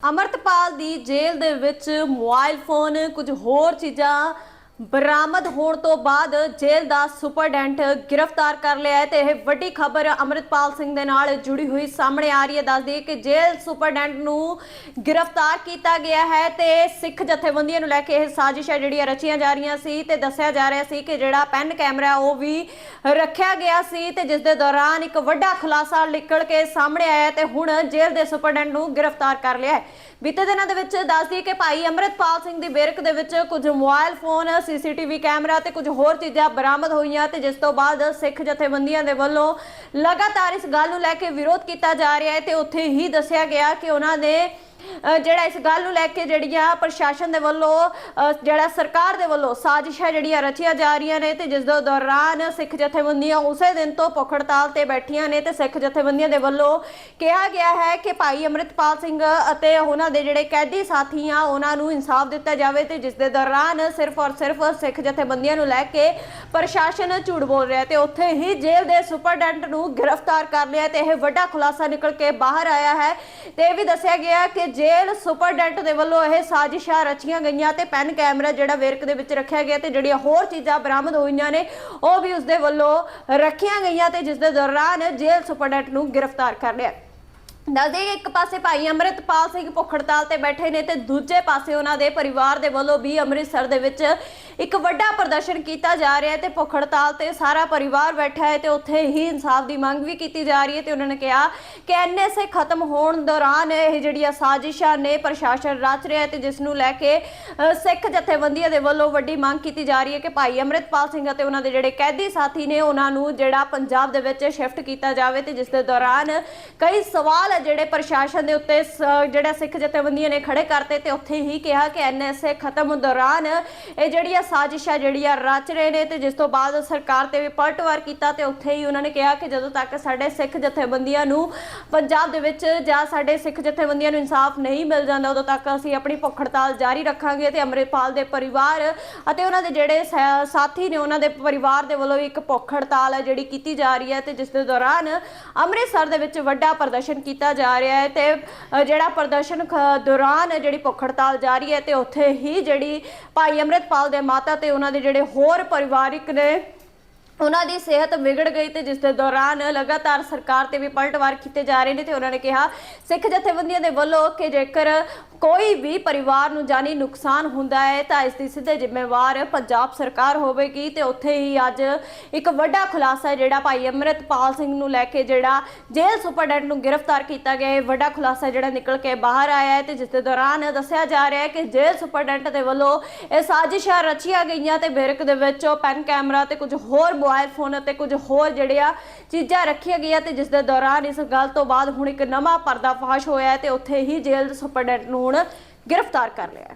ਅਮਰਤਪਾਲ ਦੀ ਜੇਲ੍ਹ ਦੇ ਵਿੱਚ mobile phone ਕੁਝ ਹੋਰ ਚੀਜ਼ਾਂ ਬਰਾਮਦ ਹੋਣ ਤੋਂ ਬਾਅਦ ਜੇਲ੍ਹ ਦਾ ਸੁਪਰਡੈਂਟ ਗ੍ਰਿਫਤਾਰ ਕਰ ਲਿਆ ਹੈ ਤੇ ਇਹ ਵੱਡੀ ਖਬਰ ਅਮਰਤਪਾਲ ਸਿੰਘ ਦੇ ਨਾਲ ਜੁੜੀ ਹੋਈ ਸਾਹਮਣੇ ਆ ਰਹੀ ਹੈ। ਦੱਸਦੀ ਹੈ ਕਿ ਜੇਲ੍ਹ ਸੁਪਰਡੈਂਟ ਨੂੰ ਗ੍ਰਿਫਤਾਰ ਕੀਤਾ ਗਿਆ ਹੈ ਤੇ ਸਿੱਖ ਜਥੇਬੰਦੀਆਂ ਨੂੰ ਲੈ ਕੇ ਇਹ ਸਾਜ਼ਿਸ਼ ਹੈ ਜਿਹੜੀਆਂ ਰਚੀਆਂ ਜਾ ਰਹੀਆਂ ਸੀ ਤੇ ਦੱਸਿਆ ਜਾ ਰਿਹਾ ਸੀ ਕਿ ਜਿਹੜਾ ਪੈਨ ਕੈਮਰਾ ਉਹ ਵੀ ਰੱਖਿਆ ਗਿਆ ਸੀ ਤੇ ਜਿਸ ਦੇ ਦੌਰਾਨ ਇੱਕ ਵੱਡਾ ਖੁਲਾਸਾ ਨਿਕਲ ਕੇ ਸਾਹਮਣੇ ਆਇਆ ਤੇ ਹੁਣ ਜੇਲ੍ਹ ਦੇ ਸੁਪਰਡੈਂਟ ਨੂੰ ਗ੍ਰਿਫਤਾਰ ਕਰ ਲਿਆ ਹੈ। ਬੀਤੇ ਦਿਨਾਂ ਦੇ ਵਿੱਚ ਦੱਸਦੀ ਕਿ ਭਾਈ ਅਮਰਿਤਪਾਲ ਸਿੰਘ ਦੀ ਬੇਰਕ ਦੇ ਵਿੱਚ ਕੁਝ ਮੋਬਾਈਲ ਫੋਨ ਸੀਸੀਟੀਵੀ ਕੈਮਰਾ ਤੇ ਕੁਝ ਹੋਰ ਚੀਜ਼ਾਂ ਬਰਾਮਦ ਹੋਈਆਂ ਤੇ ਜਿਸ ਤੋਂ ਬਾਅਦ ਸਿੱਖ ਜਥੇਬੰਦੀਆਂ ਦੇ ਵੱਲੋਂ ਲਗਾਤਾਰ ਇਸ ਗੱਲ ਨੂੰ ਲੈ ਕੇ ਵਿਰੋਧ ਕੀਤਾ ਜਾ ਰਿਹਾ ਹੈ ਤੇ ਉੱਥੇ ਹੀ ਦੱਸਿਆ ਗਿਆ ਕਿ ਉਹਨਾਂ ਨੇ ਜਿਹੜਾ ਇਸ ਗੱਲ ਨੂੰ ਲੈ ਕੇ ਜਿਹੜੀਆਂ ਪ੍ਰਸ਼ਾਸਨ ਦੇ ਵੱਲੋਂ ਜਿਹੜਾ ਸਰਕਾਰ ਦੇ ਵੱਲੋਂ ਸਾਜ਼ਿਸ਼ਾਂ ਜਿਹੜੀਆਂ ਰਚੀਆਂ ਜਾ ਰਹੀਆਂ ਨੇ ਤੇ ਜਿਸ ਦੇ ਦੌਰਾਨ ਸਿੱਖ ਜਥੇਬੰਦੀਆਂ ਉਸੇ ਦਿਨ ਤੋਂ ਭੁੱਖ ਹੜਤਾਲ ਤੇ ਬੈਠੀਆਂ ਨੇ ਤੇ ਸਿੱਖ ਜਥੇਬੰਦੀਆਂ ਦੇ ਵੱਲੋਂ ਕਿਹਾ ਗਿਆ ਹੈ ਕਿ ਭਾਈ ਅਮਰਿਤਪਾਲ ਸਿੰਘ ਅਤੇ ਉਹਨਾਂ ਦੇ ਜਿਹੜੇ ਕੈਦੀ ਸਾਥੀ ਆ, ਉਹਨਾਂ ਨੂੰ ਇਨਸਾਫ ਦਿੱਤਾ ਜਾਵੇ ਤੇ ਜਿਸ ਦੇ ਦੌਰਾਨ ਸਿਰਫ ਔਰ ਸਿਰਫ ਸਿੱਖ ਜਥੇਬੰਦੀਆਂ ਨੂੰ ਲੈ ਕੇ ਪ੍ਰਸ਼ਾਸਨ ਝੂਠ ਬੋਲ ਰਿਹਾ ਤੇ ਉੱਥੇ ਹੀ ਜੇਲ੍ਹ ਦੇ ਸੁਪਰਡੈਂਟ ਨੂੰ ਗ੍ਰਿਫਤਾਰ ਕਰ ਲਿਆ ਤੇ ਇਹ ਵੱਡਾ ਖੁਲਾਸਾ ਨਿਕਲ ਕੇ ਬਾਹਰ ਆਇਆ ਹੈ ਤੇ ਇਹ ਵੀ ਦੱਸਿਆ ਗਿਆ ਕਿ ਜੇਲ੍ਹ ਸੁਪਰਡੈਂਟ ਦੇ ਵੱਲੋਂ ਇਹ ਸਾਜ਼ਿਸ਼ਾਂ ਰਚੀਆਂ ਗਈਆਂ ਤੇ ਪੈਨ ਕੈਮਰਾ ਜਿਹੜਾ ਵੇਰਕ ਦੇ ਵਿੱਚ ਰੱਖਿਆ ਗਿਆ ਤੇ ਜਿਹੜੀਆਂ ਹੋਰ ਚੀਜ਼ਾਂ ਬਰਾਮਦ ਹੋਈਆਂ ਨੇ, ਉਹ ਵੀ ਉਸ ਦੇ ਵੱਲੋਂ ਰੱਖੀਆਂ ਗਈਆਂ ਤੇ ਜਿਸ ਦੇ ਦੌਰਾਨ ਜੇਲ੍ਹ ਸੁਪਰਡੈਂਟ ਨੂੰ ਗ੍ਰਿਫਤਾਰ ਕਰ ਲਿਆ। ਦੱਸਦੇ ਕਿ ਇੱਕ ਪਾਸੇ ਭਾਈ ਅਮਰਿਤਪਾਲ ਸਿੰਘ ਭੁੱਖ ਹੜਤਾਲ ਤੇ ਬੈਠੇ ਨੇ ਤੇ ਦੂਜੇ ਪਾਸੇ ਉਹਨਾਂ ਦੇ ਪਰਿਵਾਰ ਦੇ ਵੱਲੋਂ ਵੀ ਅੰਮ੍ਰਿਤਸਰ ਦੇ ਵਿੱਚ ਇੱਕ ਵੱਡਾ ਪ੍ਰਦਰਸ਼ਨ ਕੀਤਾ ਜਾ ਰਿਹਾ ਹੈ ਤੇ ਭੁੱਖ ਹੜਤਾਲ ਤੇ ਸਾਰਾ ਪਰਿਵਾਰ ਬੈਠਾ ਹੈ ਤੇ ਉੱਥੇ ਹੀ ਇਨਸਾਫ ਦੀ ਮੰਗ ਵੀ ਕੀਤੀ ਜਾ ਰਹੀ ਹੈ ਤੇ ਉਹਨਾਂ ਨੇ ਕਿਹਾ ਕਿ ਐਨਐਸਏ ਖਤਮ ਹੋਣ ਦੌਰਾਨ ਇਹ ਜਿਹੜੀਆਂ ਸਾਜ਼ਿਸ਼ਾਂ ਨੇ ਪ੍ਰਸ਼ਾਸਨ ਰਚ ਰਿਹਾ ਹੈ ਤੇ ਜਿਸ ਨੂੰ ਲੈ ਕੇ ਸਿੱਖ ਜਥੇਬੰਦੀਆਂ ਦੇ ਵੱਲੋਂ ਵੱਡੀ ਮੰਗ ਕੀਤੀ ਜਾ ਰਹੀ ਹੈ ਕਿ ਭਾਈ ਅਮਰਿਤਪਾਲ ਸਿੰਘ ਅਤੇ ਉਹਨਾਂ ਦੇ ਜਿਹੜੇ ਕੈਦੀ ਸਾਥੀ ਨੇ ਉਹਨਾਂ ਨੂੰ ਜਿਹੜਾ ਪੰਜਾਬ ਦੇ ਵਿੱਚ ਸ਼ਿਫਟ ਕੀਤਾ ਜਾਵੇ ਤੇ ਜਿਸ ਦੇ ਦੌਰਾਨ ਕਈ ਸਵਾਲ ਹੈ ਜਿਹੜੇ ਪ੍ਰਸ਼ਾਸਨ ਦੇ ਉੱਤੇ ਸ- ਜਿਹੜਾ ਸਿੱਖ ਜਥੇਬੰਦੀਆਂ ਨੇ ਖੜੇ ਕਰਤੇ ਤੇ ਉੱਥੇ ਹੀ ਕਿਹਾ ਕਿ ਐਨਐਸਏ ਖਤਮ ਦੌਰਾਨ ਇਹ ਜਿਹੜੀਆਂ ਸਾਜਿਸ਼ ਜਿਹੜੀ ਆ, ਰਚ ਰਹੇ ਨੇ ਤੇ ਜਿਸ ਤੋਂ ਬਾਅਦ ਸਰਕਾਰ ਤੇ ਵੀ ਪਲਟਵਾਰ ਕੀਤਾ ਤੇ ਉੱਥੇ ਹੀ ਉਹਨਾਂ ਨੇ ਕਿਹਾ ਕਿ ਜਦੋਂ ਤੱਕ ਸਾਡੇ ਸਿੱਖ ਜਥੇਬੰਦੀਆਂ ਨੂੰ ਪੰਜਾਬ ਦੇ ਵਿੱਚ ਜਾਂ ਸਾਡੇ ਸਿੱਖ ਜਥੇਬੰਦੀਆਂ ਨੂੰ ਇਨਸਾਫ ਨਹੀਂ ਮਿਲ ਜਾਂਦਾ, ਉਦੋਂ ਤੱਕ ਅਸੀਂ ਆਪਣੀ ਭੁੱਖ ਹੜਤਾਲ ਜਾਰੀ ਰੱਖਾਂਗੇ ਤੇ ਅੰਮ੍ਰਿਤਪਾਲ ਦੇ ਪਰਿਵਾਰ ਅਤੇ ਉਹਨਾਂ ਦੇ ਜਿਹੜੇ ਸਾ- ਸਾਥੀ ਨੇ ਉਹਨਾਂ ਦੇ ਪਰਿਵਾਰ ਦੇ ਵੱਲੋਂ ਵੀ ਇੱਕ ਭੁੱਖ ਹੜਤਾਲ ਹੈ ਜਿਹੜੀ ਕੀਤੀ ਜਾ ਰਹੀ ਹੈ ਤੇ ਜਿਸ ਦੇ ਦੌਰਾਨ ਅੰਮ੍ਰਿਤਸਰ ਦੇ ਵਿੱਚ ਵੱਡਾ ਪ੍ਰਦਰਸ਼ਨ ਕੀਤਾ ਜਾ ਰਿਹਾ ਹੈ ਤੇ ਜਿਹੜਾ ਪ੍ਰਦਰਸ਼ਨ ਖ- ਦੌਰਾਨ ਜਿਹੜੀ ਭੁੱਖ ਹੜਤਾਲ ਜਾਰੀ ਹੈ ਤੇ ਉੱਥੇ ਹੀ ਜਿਹੜੀ ਭਾਈ ਅੰਮ੍ਰਿਤਪਾਲ ਦੇ ਮਾਤਾ ਤੇ ਉਹਨਾਂ ਦੇ ਜਿਹੜੇ ਹੋਰ ਪਰਿਵਾਰਿਕ ਨੇ ਉਹਨਾਂ ਦੀ ਸਿਹਤ ਵਿਗੜ ਗਈ ਤੇ ਜਿਸ ਦੇ ਦੌਰਾਨ ਲਗਾਤਾਰ ਸਰਕਾਰ ਤੇ ਵੀ ਪਲਟਵਾਰ ਕੀਤੇ ਜਾ ਰਹੇ ਨੇ ਤੇ ਉਹਨਾਂ ਨੇ ਕਿਹਾ, ਸਿੱਖ ਜਥੇਬੰਦੀਆਂ ਦੇ ਵੱਲੋਂ ਕਿ ਜੇਕਰ ਕੋਈ ਵੀ ਪਰਿਵਾਰ ਨੂੰ ਜਾਨੀ ਨੁਕਸਾਨ ਹੁੰਦਾ ਹੈ, ਤਾਂ ਇਸ ਦੀ ਸਿੱਧੇ ਜ਼ਿੰਮੇਵਾਰ ਪੰਜਾਬ ਸਰਕਾਰ ਹੋਵੇਗੀ ਤੇ ਉੱਥੇ ਹੀ ਅੱਜ ਇੱਕ ਵੱਡਾ ਖੁਲਾਸਾ ਜਿਹੜਾ ਭਾਈ ਅਮਰਿਤਪਾਲ ਸਿੰਘ ਨੂੰ ਲੈ ਕੇ ਜਿਹੜਾ ਜੇਲ੍ਹ ਸੁਪਰਡੈਂਟ ਨੂੰ ਗ੍ਰਿਫਤਾਰ ਕੀਤਾ ਗਿਆ ਹੈ। ਵੱਡਾ ਖੁਲਾਸਾ ਜਿਹੜਾ ਨਿਕਲ ਕੇ ਬਾਹਰ ਆਇਆ ਹੈ ਤੇ ਜਿਸ ਦੇ ਦੌਰਾਨ ਦੱਸਿਆ ਜਾ ਰਿਹਾ ਹੈ ਕਿ ਜੇਲ੍ਹ ਸੁਪਰਡੈਂਟ ਦੇ ਵੱਲੋਂ ਇਹ ਸਾਜ਼ਿਸ਼ਾਂ ਰਚੀਆਂ ਗਈਆਂ ਤੇ ਬਿਰਕ ਦੇ ਵਿੱਚ ਪੈਨ ਕੈਮਰਾ ਤੇ ਕੁਝ ਹੋਰ ਮੋਬਾਈਲ ਫੋਨ ਅਤੇ ਕੁਝ ਹੋਰ ਜਿਹੜੇ ਆ ਚੀਜ਼ਾਂ ਰੱਖੀਆਂ ਗਈਆਂ ਤੇ ਜਿਸ ਦੇ ਦੌਰਾਨ ਇਸ ਗੱਲ ਤੋਂ ਬਾਅਦ ਹੁਣ ਇੱਕ ਨਵਾਂ ਪਰਦਾਫਾਸ਼ ਹੋਇਆ ਹੈ ਤੇ ਉੱਥੇ ਹੀ ਜੇਲ੍ਹ ਸੁਪਰਡੈਂਟ ਨੂੰ ਹੁਣ ਗ੍ਰਿਫਤਾਰ ਕਰ ਲਿਆ